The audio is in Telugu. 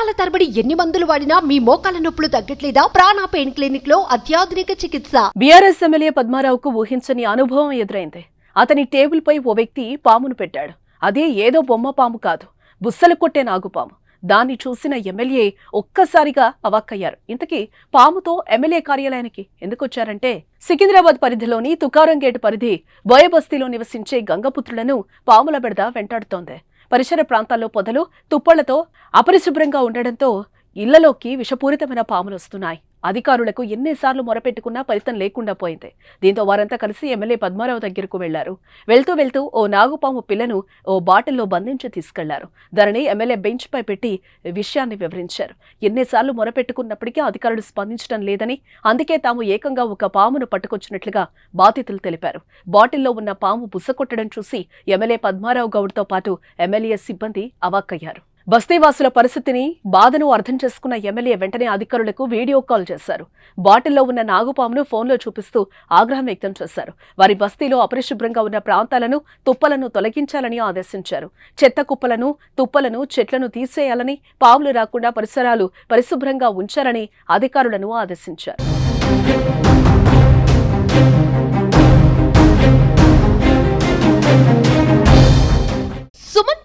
సంవత్సరాల తరబడి ఎన్ని మందులు వాడినా మీ మోకాల నొప్పులు తగ్గట్లేదా? ప్రాణ పెయిన్ క్లినిక్లో అత్యాధునిక చికిత్స. బీఆర్ఎస్ ఎమ్మెల్యే పద్మారావుకు ఊహించని అనుభవం ఎదురైంది. అతని టేబుల్ పై ఓ వ్యక్తి పామును పెట్టాడు. అదే ఏదో బొమ్మ పాము కాదు బుస్సలు కొట్టే నాగుపాము. దాన్ని చూసిన ఎమ్మెల్యే ఒక్కసారిగా అవాక్కయ్యారు. ఇంతకీ పాముతో ఎమ్మెల్యే కార్యాలయానికి ఎందుకు వచ్చారంటే సికింద్రాబాద్ పరిధిలోని తుకారం గేటు పరిధి బోయబస్తీలో నివసించే గంగపుత్రులను పాముల బెడద వెంటాడుతోంది. పరిసర ప్రాంతాల్లో పొదలు తుప్పళ్ళతో అపరిశుభ్రంగా ఉండడంతో ఇళ్ళలోకి విషపూరితమైన పాములు వస్తున్నాయి. అధికారులకు ఎన్నిసార్లు మొరపెట్టుకున్నా ఫలితం లేకుండా పోయింది. దీంతో వారంతా కలిసి ఎమ్మెల్యే పద్మారావు దగ్గరకు వెళ్ళారు. వెళ్తూ వెళ్తూ ఓ నాగుపాము పిల్లను ఓ బాటిల్లో బంధించి తీసుకెళ్ళారు. దానిని ఎమ్మెల్యే బెంచ్ పై పెట్టి విషయాన్ని వివరించారు. ఎన్నిసార్లు మొరపెట్టుకున్నప్పటికీ అధికారులు స్పందించడం లేదని అందుకే తాము ఏకంగా ఒక పామును పట్టుకొచ్చినట్లుగా బాధితులు తెలిపారు. బాటిల్లో ఉన్న పాము బుసకొట్టడం చూసి ఎమ్మెల్యే పద్మారావు గౌడ్తో పాటు ఎమ్మెల్యే సిబ్బంది అవాక్కయ్యారు. బస్తీవాసుల పరిస్థితిని బాధను అర్థం చేసుకున్న ఎమ్మెల్యే వెంటనే అధికారులకు వీడియో కాల్ చేశారు. బాటిల్లో ఉన్న నాగుపామును ఫోన్లో చూపిస్తూ ఆగ్రహం వ్యక్తం చేశారు. వారి బస్తీలో అపరిశుభ్రంగా ఉన్న ప్రాంతాలను తుప్పలను తొలగించాలని ఆదేశించారు. చెత్త కుప్పలను తుప్పలను చెట్లను తీసేయాలని పాములు రాకుండా పరిసరాలు పరిశుభ్రంగా ఉంచాలని అధికారులను ఆదేశించారు.